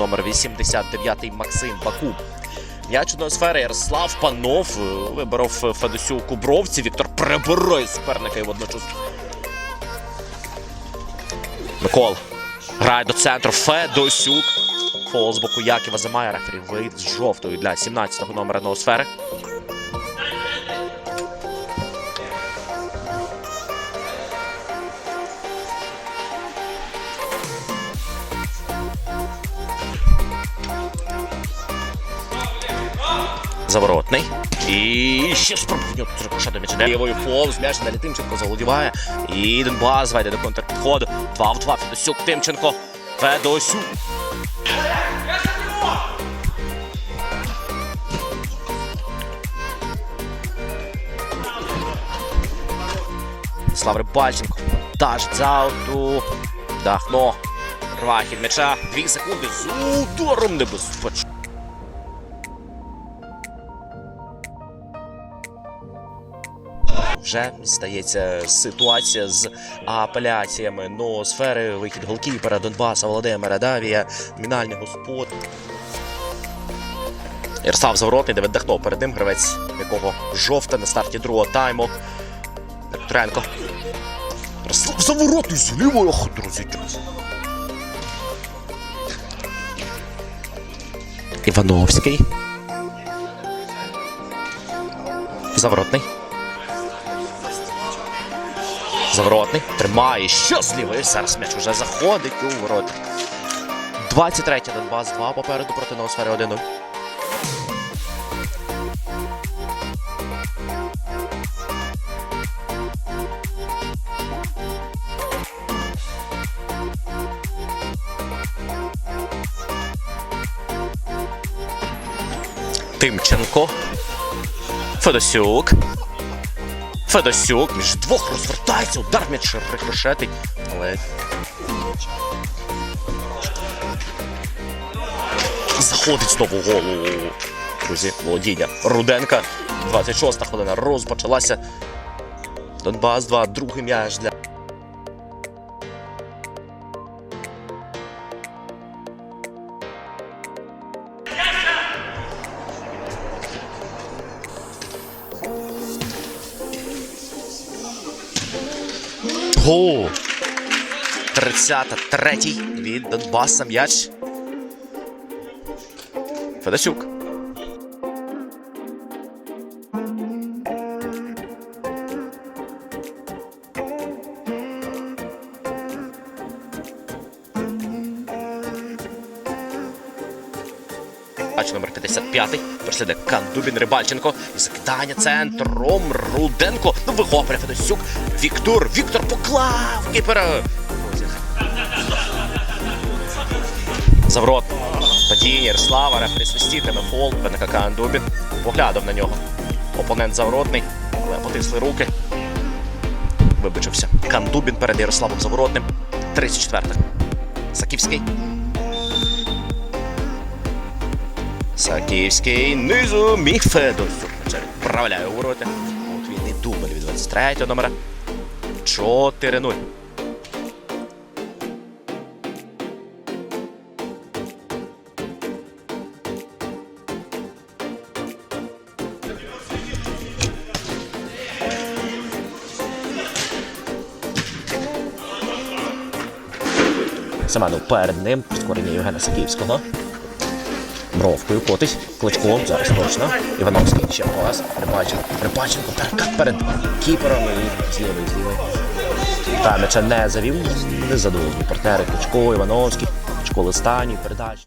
номер 89 Максим Баку. М'яч одної сфери Ярослав Панов е, виборов Федосю Кубровці. Віктор прибирає суперника і водночас. Микол грає до центру. Федосюк. Фол з боку Яківа Замая. Рефері вийде з жовтою для 17-го номера ноосфери. Заворотний. І ще рикошет до м'яча. Лівою повз м'яч далі Тимченко заволодіває. І Донбас вийде до контрпідходу. 2 в 2. Федосюк, Тимченко. Федосюк. Слав Рибальченко. Даш зауту. Дахно. Рває хід м'яча. Дві секунди з ударом небезпечно. Вже стається ситуація з апеляціями ноосфери, вихід голкіпера Донбаса Володимира Давія, мінальний господ. Ярослав Заворотний, де віддихнув перед ним гравець, якого жовта на старті другого тайму. Тренко. Ярослав Заворотний з лівою, друзі. Івановський. Заворотний. Заворотний. Тримає. Що злівий? Зараз м'яч уже заходить у ворота. 23 Донбас 2 попереду проти Ноосфери 1-0. Тимченко. Федосюк. Федосюк між двох розвертається, удар м'яч рикошетить. Але. Заходить знову голову. Друзі, володіння. Руденка. 26 хвилина розпочалася. Донбас 2, другий м'яч для. Гол! 33-й від Донбаса м'яч. Федосюк. Бач номер 55-й. Переслідує Кандубін Рибальченко. І закидання центром. Руденко. Ну вихоплює Федосюк. Віктор. Віктор поклав кіпера. Заврот. Падіння Ярослава. Рефері свистітиме фол. Бенека Кандубін. Поглядав на нього. Опонент Завротний. Але потисли руки. Вибачився. Кандубін перед Ярославом Заворотним. 34-та. Саківський. Саківський низу міг Федосюк. Це відправляє у ворота. От він і дубль від 23 номера. 4-0. Семенов перед ним. Прискорення Євгена Саківського. Бровкою котись, Кличком. Зараз точно. Івановський ще пас. Рибаченко. Рибаченко. перед, перед кіпером. І злівий, злівий. Та м'яча не завів. не задоволені партнери. Кличко, Івановський. Кличко Листані, Передач.